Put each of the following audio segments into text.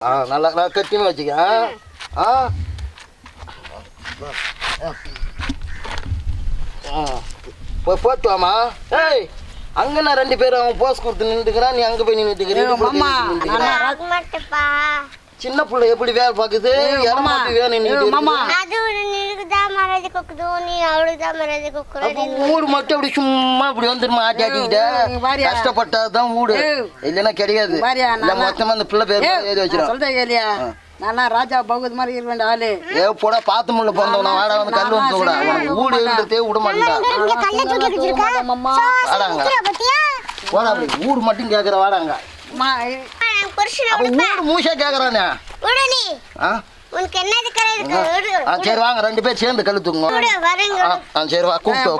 ஆ நல்லா நல்லா கட்டிமா வச்சுக்க ஆ? ஆ. போய் போட்டு வாமா ஏய் அங்க நான் ரெண்டு பேரும் அவன் போஸ் கொடுத்து நின்றுக்கிறான் நீ அங்க போய் நின்றுக்கிறேன் சின்ன பிள்ளை எப்படி வேலை பாக்குது மாமா. மாமா. அது தான் மரதி கொக்குது நீ அவளுக்கு தான் மரதி கொக்குது ஊர் மட்டும் அப்படி சும்மா இப்படி வந்துருமா ஆட்டி ஆட்டிக்கிட்ட? கஷ்டப்பட்டாதான் ஊடு. இல்லைன்னா கிடையாது. இல்ல மொத்தமா அந்த பிள்ளை பேர் எழுதி வச்சிடும் சொல்றேன் கேளியா. நானா ராஜா பகுத் மாதிரி இருக்க வேண்டிய ஆளு. ஏ போடா பாத்து முள்ள போந்தவன வாடா வந்து கல்லு வந்து கூட ஊடு இருந்ததே விட வாடாங்க. போடா ஊர் மட்டும் கேக்குற வாடாங்க. மூசா கேக்குறானே? விடு நீ. ஆ? உனக்கு ஆ சரி வாங்க ரெண்டு பேர் சேர்ந்து வரேங்க ஆ, சரி வா கூப்பிட்டு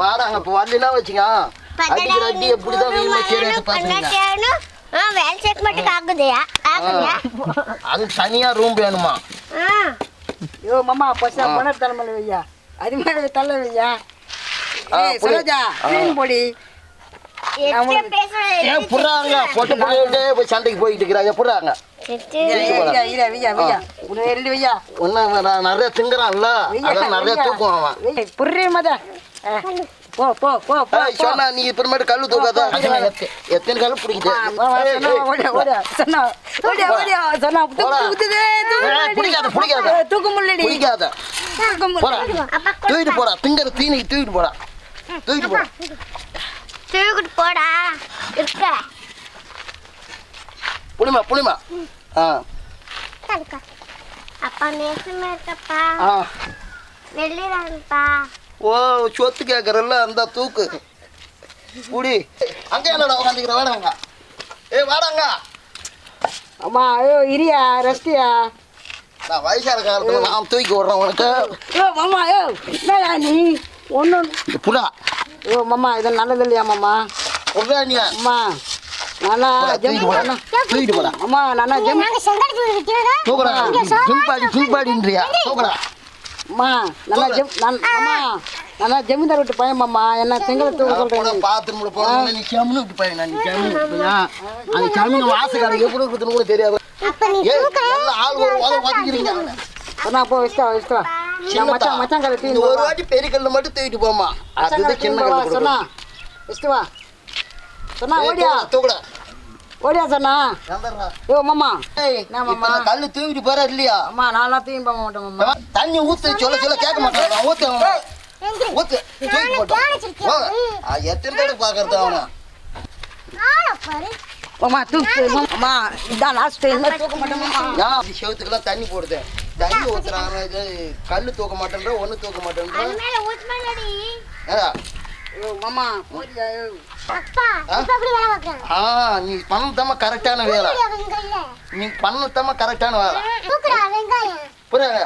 வாடாங்க இப்ப வரலாம் வச்சுங்க அடிக்கிற அடி எப்படிதான் வெயில சரி பாத்துங்க வேலை ஆகுதையா ஆகுதா. அது தனியா ரூம் வேணுமா? ஐயோ மாமா பசா பொண்ணு தலைமையில வையா அது மாதிரி தள்ள வையா. சரோஜா கிளீன் போடி. புறாங்க பொட்டு போய் சண்டைக்கு போயிட்டு இருக்கிறாங்க புறாங்க நிறைய திங்குறான்ல. நிறைய தூக்கம் அவன். புரிய மத. போ போ போ போ ஏய், சொன்னா நீ இப்பறமேட்டு கல்லு தூக்காத. எத்த- எத்தனை கல்லு பிடிக்குது? சொன்னா ஓடியா ஓடியா சொன்னா தூக்கு போடா. தூக்குதே ஏய், பிடிக்காத தூக்க தூக்கிட்டு போடா. திங்கிற தீனிக்கு தூக்கிட்டு போடா. தூக்கிட்டு போடா. தூக்கிட்டு போடா. இருக்க. புளிமா புளிமா. ஆ. அப்பா நேசமா இருக்கப்பா. ஆ. வெளியிடப்பா ஓ சொத்து கேட்கறல்ல அந்த தூக்கு. புடி. அங்கே என்னடா உட்காந்துக்கிற வாடாங்க ஏய் வாடாங்க அம்மா ஐயோ இரியா ரெஸ்டியா நான் வயசான காலத்துல நான் தூக்கி விடுறேன் உனக்கு. ஐயோ மாமா என்னடா நீ? ஒன்று புடா ஐயோ மாமா இது நல்லது இல்லையா மாமா அம்மா நானா ஜம் தூக்கிட்டு போடா. அம்மா நானா ஜம் நாங்க செங்கடி தூக்கி விக்கிறதா தூக்குறா ஜிம்பாடி ஜிம்பாடின்றியா தூக்குறா அம்மா நல்லா ஜம் நான் அம்மா நல்லா ஜமீன்தார் விட்டு பையன் மாமா. என்ன செங்கலை தூக்க போட சொல்றேன். பாத்ரூம்ல போறேன் நீ கம்னு விட்டு போய் நீ கம்னு விட்டு போயா அந்த கம்னு வாசக்காரங்க எப்படி இருக்குதுன்னு கூட தெரியாது. அப்ப நீ ஆள் ஒரு சொன்னா போ வச்சுட்டா நான் மச்சான் மச்சான் கரை தீ இந்த ஒரு வாட்டி பெரிய கல்லு மட்டும் தூக்கிட்டு போமா அதுதான் சின்ன கல்லு சொன்னா. வச்சுட்டு வா. சொன்னா ஓடியா. தூக்குடா, ஓடியா சொன்னா. ஐயோ மாமா. நான் மாமா. நான் கல்லு தூக்கிட்டு போறா இல்லையா? அம்மா நான்லாம் தூக்கி போக மாட்டேன் மாமா. தண்ணி ஊத்து சொல்ல சொல்ல கேட்க மாட்டான். நான் ஊத்து தூக்கி போட்டோம் வா. ஆ, எத்தனை தடவை பாக்குறது அவனை? ஆள பாரு மாமா தூக்கு மாமா. அம்மா இதான் லாஸ்ட் டைம் தூக்க மாட்டேன் மாமா. ஏன் அப்படி செவத்துக்கெல்லாம் தண்ணி போடுது தண்ணி ஊத்துறாங்க இது கல்லு தூக்க மாட்டேன்ற ஒண்ணு தூக்க மாட்டேன்ற. மாமா ஆ? நீ பண்ணதாம கரெக்டான வேலை. நீ பண்ணதாம கரெக்டான வேலை. தூக்குறா வெங்காயம். புரியுங்க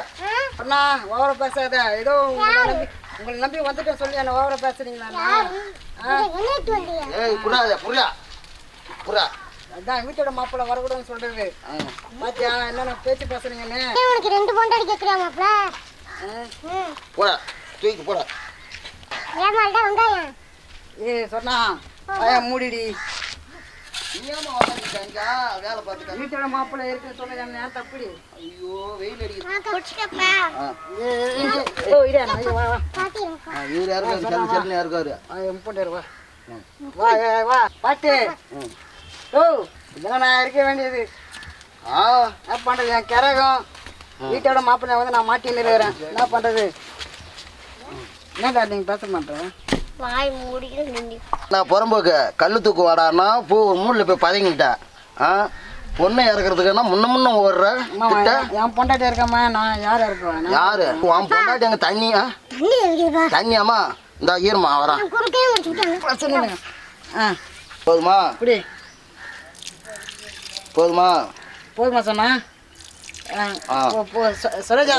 அண்ணா ஓவர பேசாத. ஏதோ உங்களை நம்பி உங்களை நம்பி வந்துட்டேன் சொல்லி என்ன ஓவர பேசுறீங்களா புரியாத புரியா. புரியா. அதான் வீட்டோட மாப்பிள்ளை வரக்கூடாதுன்னு சொல்றது. பாத்தியா என்னென்ன பேச்சு பேசுறீங்கன்னு? உனக்கு ரெண்டு பொண்டாடி கேக்குறியா மாப்ள போடா தூக்கி போடா. ஏமால்டா வெங்காயம். ஏ சொன்னா பையன் மூடிடி. நீயாம வேலை பார்த்துக்க. வீட்டோட மாப்பிள்ளை இருக்குன்னு சொன்னது என்ன ஏன் தப்புடி ஐயோ வெயில் அடிக்குது. ஓ இரா வா வா. இவரு யாருக்காரு? Cell cell யாருக்காரு? என் பொண்டாரு வா. வா பாட்டு. ஓ இதெல்லாம் நான் இருக்க வேண்டியது. ஆ என்ன பண்றது என் கரகம். வீட்டோட மாப்பிள்ளை வந்து நான் மாட்டின்னு இருக்கிறேன் என்ன பண்றது? என்னடா நீங்க பேச மாட்டேன் நான் புறம்போக்கு. கல்லு தூக்கு வாடான்னா பூ மூடில் போய் பதங்கிட்டேன் ஆ பொண்ணை இறக்குறதுக்குன்னா முன்ன முன்ன ஓடுற? என் பொண்டாட்டி இருக்காம நான் யார் இருக்கேன் யாரு? உன் பொண்டாட்டி அங்கே தண்ணியா தண்ணி இருக்குதுப்பா. தண்ணியாம்மா? இந்த ஈரமா வரான். போதுமா? இப்படி. போதுமா? போதுமா சொன்னா சரோஜா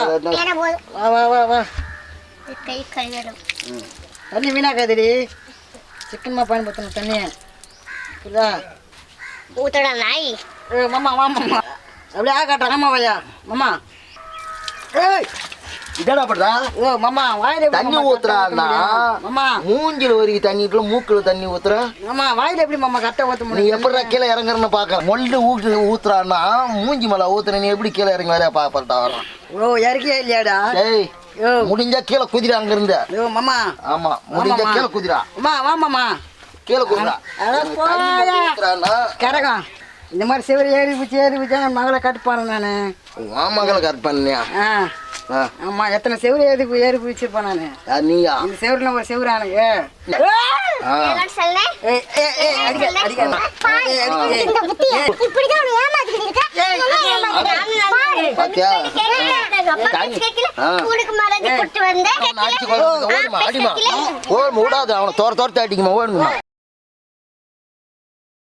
வா வா வா வா. கை கழுவிடும். தண்ணி வீணாக்காதடி. சிக்கனமாக பயன்படுத்தணும் தண்ணியை புரியுதா? ஊத்தடா நாய். மாமா வா மாமா. அப்படியே ஆ காட்டுறேன் ஆமா வையா. மாமா. ஏய்! இதடா பண்றா ஓ மாமா வாயில எப்படி தண்ணி மாமா ஊத்துறான்னா? மாமா. மூஞ்சில வரைக்கும் தண்ணி ஊத்துல மூக்குல தண்ணி ஊத்துற? மாமா வாயில எப்படி மாமா கரெக்டா ஊத்த நீ முடியும்? எப்படி கீழே இறங்குறன்னு பாக்க? ஊட்டு ஊத்துறான்னா மூஞ்சி மேல ஊத்துற நீ எப்படி கீழே இறங்கி வரையா பாப்பா ஓ இறக்கியா இல்லையாடா? ஏய் ஓ. முடிஞ்சா கீழே குதிரா அங்க இருந்து. மாமா. ஆமா முடிஞ்சா. கீழே குதிரா அம்மா வா மாமா. கீழே குதிரா கரகம். இந்த மாதிரி சிவரி ஏறி பிடிச்சி ஏறி பிடிச்சா என் மகளை கட்டுப்பாரு நான். உன் மகளை கட் பண்ணியா? ஆ. ஆ, ஆமா எத்தனை செவரு ஏறி ஏறி பிடிச்சிருப்பேன் நான். யார் நீயா? இந்த செவருல ஒரு செவரு எனக்கு அவனை அடிச்சு கொல்றதுக்கு ஓடுமா அடிமா. ஓடுமா விடாது அவனை தோர தோரத்தை அடிக்குமா ஓடுமா.